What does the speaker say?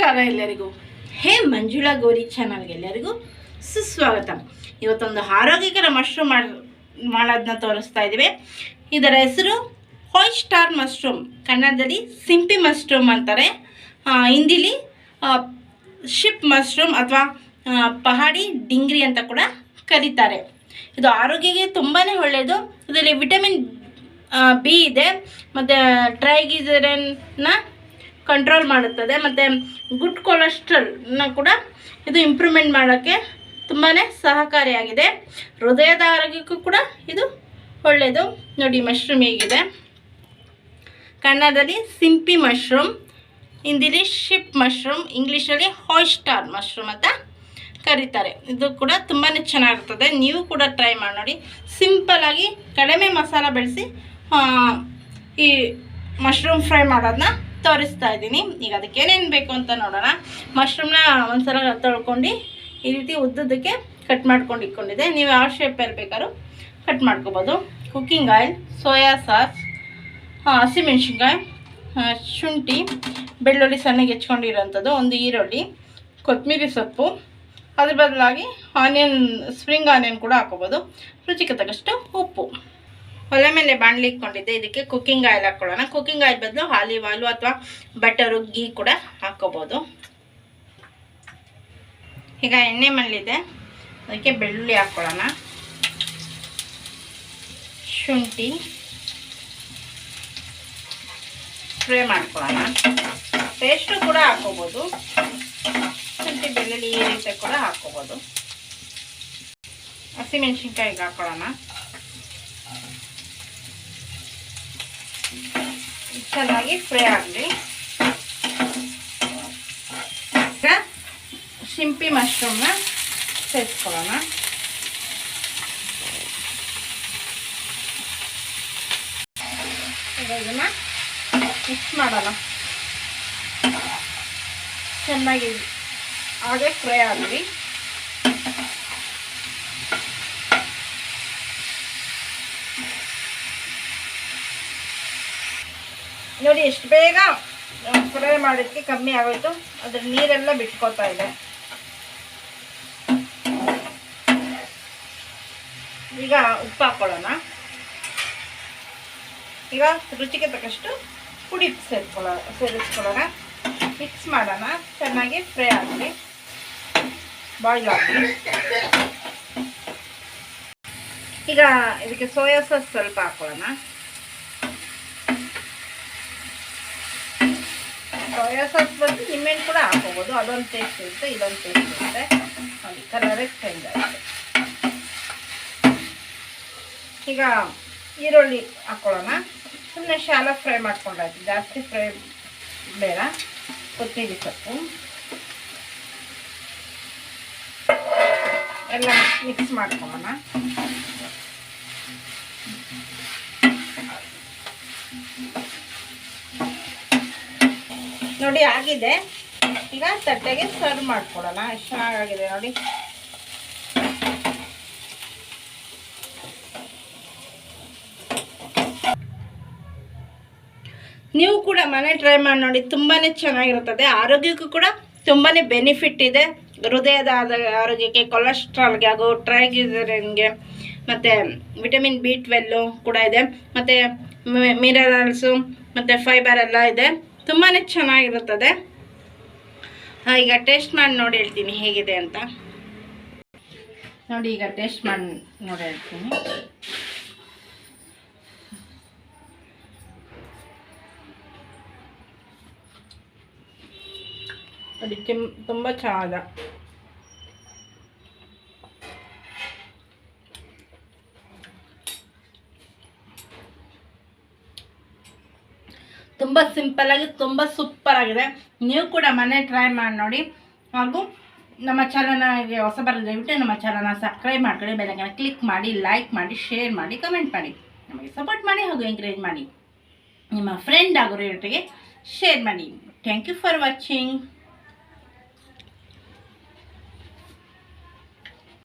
ನಮಸ್ಕಾರ ಎಲ್ಲರಿಗೂ. ಹೇ ಮಂಜುಳಾ ಗೌರಿ ಚಾನಲ್ಗೆ ಎಲ್ಲರಿಗೂ ಸುಸ್ವಾಗತ. ಇವತ್ತೊಂದು ಆರೋಗ್ಯಕರ ಮಶ್ರೂಮ್ ಮಾಡ್ ಮಾಡೋದನ್ನ ತೋರಿಸ್ತಾ ಇದ್ದೀವಿ. ಇದರ ಹೆಸರು ಹಾಯ್ ಸ್ಟಾರ್ ಮಶ್ರೂಮ್ ಕನ್ನಡದಲ್ಲಿ ಸಿಂಪಿ ಮಶ್ರೂಮ್ ಅಂತಾರೆ. ಹಿಂದಿಲಿ ಶಿಪ್ ಮಶ್ರೂಮ್ ಅಥವಾ ಪಹಾಡಿ, ಡಿಂಗ್ರಿ ಅಂತ ಕೂಡ ಕರೀತಾರೆ. ಇದು ಆರೋಗ್ಯಕ್ಕೆ ತುಂಬಾ ಒಳ್ಳೆಯದು ಇದರಲ್ಲಿ ವಿಟಮಿನ್ ಬಿ ಇದೆ. ಮತ್ತು ಟ್ರೈಗಿಸರನ್ನ ಕಂಟ್ರೋಲ್ ಮಾಡುತ್ತದೆ. ಮತ್ತು ಗುಡ್ ಕೊಲೆಸ್ಟ್ರಲ್ನ ಕೂಡ ಇದು ಇಂಪ್ರೂವ್ಮೆಂಟ್ ಮಾಡೋಕ್ಕೆ ತುಂಬಾ ಸಹಕಾರಿಯಾಗಿದೆ. ಹೃದಯದ ಆರೋಗ್ಯಕ್ಕೂ ಕೂಡ ಇದು ಒಳ್ಳೆಯದು ನೋಡಿ ಮಶ್ರೂಮ್ ಹೇಗಿದೆ. ಕನ್ನಡದಲ್ಲಿ ಸಿಂಪಿ ಮಶ್ರೂಮ್ ಹಿಂದಿಲಿ ಶಿಪ್ ಮಶ್ರೂಮ್ ಇಂಗ್ಲೀಷಲ್ಲಿ ಹಾಯ್ಸ್ಟಾರ್ ಮಶ್ರೂಮ್ ಅಂತ ಕರೀತಾರೆ. ಇದು ಕೂಡ ತುಂಬಾ ಚೆನ್ನಾಗಿರ್ತದೆ. ನೀವು ಕೂಡ ಟ್ರೈ ಮಾಡಿ ನೋಡಿ. ಸಿಂಪಲ್ಲಾಗಿ ಕಡಿಮೆ ಮಸಾಲ ಬೆಳೆಸಿ ಈ ಮಶ್ರೂಮ್ ಫ್ರೈ ಮಾಡೋದನ್ನ ತೋರಿಸ್ತಾ ಇದ್ದೀನಿ. ಈಗ ಅದಕ್ಕೆ ಏನೇನು ಬೇಕು ಅಂತ ನೋಡೋಣ. ಮಶ್ರೂಮ್ನ ಒಂದ್ಸಲ ತೊಳ್ಕೊಂಡು ಈ ರೀತಿ ಉದ್ದದಕ್ಕೆ ಕಟ್ ಮಾಡ್ಕೊಂಡು ಇಟ್ಕೊಂಡಿದ್ದೆ. ನೀವು ಯಾವ ಶೇಪಲ್ಲಿ ಬೇಕಾದ್ರು ಕಟ್ ಮಾಡ್ಕೋಬೋದು. ಕುಕ್ಕಿಂಗ್ ಆಯಿಲ್ ಸೋಯಾ ಸಾಸ್ ಹಸಿಮೆಣ್ಸಿನ್ಕಾಯಿ ಶುಂಠಿ, ಬೆಳ್ಳುಳ್ಳಿ ಸಣ್ಣಗೆ ಹೆಚ್ಕೊಂಡಿರೋಂಥದ್ದು, ಒಂದು ಈರುಳ್ಳಿ ಕೊತ್ತಂಬರಿ ಸೊಪ್ಪು. ಅದ್ರ ಬದಲಾಗಿ ಆನಿಯನ್ ಸ್ಪ್ರಿಂಗ್ ಆನಿಯನ್ ಕೂಡ ಹಾಕೋಬೋದು ರುಚಿಗೆ ತಕ್ಕಷ್ಟು ಉಪ್ಪು. ಒಲೆ ಮೇಲೆ ಬಾಣಲಿ ಇಟ್ಕೊಂಡಿದ್ದೆ. ಇದಕ್ಕೆ ಕುಕ್ಕಿಂಗ್ ಆಯಿಲ್ ಹಾಕ್ಕೊಳ್ಳೋಣ ಕುಕ್ಕಿಂಗ್ ಆಯಿಲ್ ಬದಲು ಆಲಿವ್ ಆಯಿಲು ಅಥವಾ ಬಟರು ಗೀ ಕೂಡ ಹಾಕೋಬೋದು. ಈಗ ಎಣ್ಣೆ ಮಲ್ಲಿದೆ. ಅದಕ್ಕೆ ಬೆಳ್ಳುಳ್ಳಿ ಹಾಕ್ಕೊಳ್ಳೋಣ ಶುಂಠಿ. ಫ್ರೈ ಮಾಡ್ಕೊಳ್ಳೋಣ. ಪೇಸ್ಟು ಕೂಡ ಹಾಕೋಬೋದು. ಶುಂಠಿ, ಬೆಳ್ಳುಳ್ಳಿ ಈ ರೀತಿ ಕೂಡ ಹಾಕೋಬೋದು. ಹಸಿಮೆಣ್ಸಿನ್ಕಾಯಿಗೆ ಹಾಕೊಳ್ಳೋಣ. ಚೆನ್ನಾಗಿ ಫ್ರೈ ಆಗಲಿ. ಈಗ ಸಿಂಪಿ ಮಶ್ರೂಮ್ನ ಸೇರಿಸ್ಕೊಳ್ಳೋಣ. ಇದನ್ನ ಮಿಕ್ಸ್ ಮಾಡೋಣ. ಚೆನ್ನಾಗಿ ಹಾಗೆ ಫ್ರೈ ಆಗಲಿ. ನೋಡಿ ಎಷ್ಟು ಬೇಗ ಫ್ರೈ ಮಾಡೋದಕ್ಕೆ ಕಮ್ಮಿ ಆಗೋಯ್ತು. ಅದ್ರ ನೀರೆಲ್ಲ ಬಿಟ್ಕೋತಾ ಇದೆ. ಈಗ ಉಪ್ಪು ಹಾಕೊಳ್ಳೋಣ. ಈಗ ರುಚಿಗೆ ತಕ್ಕಷ್ಟು ಪುಡಿ ಸೇರಿಸ್ಕೊಳ್ಳೋ ಸೇರಿಸ್ಕೊಳ್ಳೋಣ. ಮಿಕ್ಸ್ ಮಾಡೋಣ. ಚೆನ್ನಾಗಿ ಫ್ರೈ ಆಗಲಿ ಬಾಯ್ಲ್ ಆಗಲಿ ಈಗ ಇದಕ್ಕೆ ಸೋಯಾ ಸಾಸ್ ಸ್ವಲ್ಪ ಹಾಕೊಳ್ಳೋಣ. ಸೋಯಾ ಸಾಸ್ ಬಂದು ಕೂಡ ಹಾಕೋಬೋದು. ಅದೊಂದು ಟೇಸ್ಟ್ ಇರುತ್ತೆ, ಇದೊಂದು ಟೇಸ್ಟ್ ಇರುತ್ತೆ. ನೋಡಿ ಕಲರೇ ಚೇಂಜ್ ಆಗುತ್ತೆ ಈಗ ಈರುಳ್ಳಿ ಹಾಕ್ಕೊಳ್ಳೋಣ ಸುಮ್ಮನೆ ಶಾಲ ಫ್ರೈ ಮಾಡ್ಕೊಂಡಾಯ್ತು. ಜಾಸ್ತಿ ಫ್ರೈ ಬೇಡ. ಕೊತ್ತಂಬರಿ ಸೊಪ್ಪು. ಎಲ್ಲ ಮಿಕ್ಸ್ ಮಾಡ್ಕೊಳ್ಳೋಣ. ನೋಡಿ, ಆಗಿದೆ. ಈಗ ತಟ್ಟೆಗೆ ಸರ್ವ್ ಮಾಡ್ಕೊಡೋಣ. ಎಷ್ಟು ಚೆನ್ನಾಗಾಗಿದೆ ನೋಡಿ. ನೀವು ಕೂಡ ಮನೆ ಟ್ರೈ ಮಾಡಿ ನೋಡಿ ತುಂಬಾ ಚೆನ್ನಾಗಿರುತ್ತದೆ. ಆರೋಗ್ಯಕ್ಕೂ ಕೂಡ ತುಂಬಾ ಬೆನಿಫಿಟ್ ಇದೆ. ಹೃದಯದ ಆರೋಗ್ಯಕ್ಕೆ ಕೊಲೆಸ್ಟ್ರಾಲ್ಗೆ ಹಾಗೂ ಟ್ರೈಗ್ಲಿಸರಿನ್ಗೆ ಮತ್ತು ವಿಟಮಿನ್ ಬಿ ಟ್ವೆಲ್ಲು ಕೂಡ ಇದೆ. ಮತ್ತು ಮಿನರಲ್ಸು ಮತ್ತು ಫೈಬರ್ ಎಲ್ಲ ಇದೆ. ತುಂಬಾ ಚೆನ್ನಾಗಿರುತ್ತದೆ. ಈಗ ಟೇಸ್ಟ್ ಮಾಡಿ ನೋಡಿ ಹೇಳ್ತೀನಿ ಹೇಗಿದೆ ಅಂತ. ನೋಡಿ, ಈಗ ಟೇಸ್ಟ್ ಮಾಡಿ ನೋಡಿ ಹೇಳ್ತೀನಿ. ಅದಕ್ಕೆ ತುಂಬ ಚೆನ್ನಾದ ತುಂಬ ಸಿಂಪಲ್ಲಾಗಿ ತುಂಬ ಸೂಪರ್ ಆಗಿದೆ. ನೀವು ಕೂಡ ಮನೆ ಟ್ರೈ ಮಾಡಿ ನೋಡಿ. ಹಾಗೂ ನಮ್ಮ ಚಾನಲ್ಗೆ ಹೊಸ ಬರೋ ದಯವಿಟ್ಟು ನಮ್ಮ ಚಾನಲ್ನ ಸಬ್ಸ್ಕ್ರೈಬ್ ಮಾಡ್ಕೊಳ್ಳಿ ಬೆಳಗ್ಗೆ ಕ್ಲಿಕ್ ಮಾಡಿ ಲೈಕ್ ಮಾಡಿ ಶೇರ್ ಮಾಡಿ ಕಮೆಂಟ್ ಮಾಡಿ. ನಮಗೆ ಸಪೋರ್ಟ್ ಮಾಡಿ ಹಾಗೂ ಎಂಕರೇಜ್ ಮಾಡಿ. ನಿಮ್ಮ ಫ್ರೆಂಡ್ ಹಾಗೂ ಶೇರ್ ಮಾಡಿ. Thank you for watching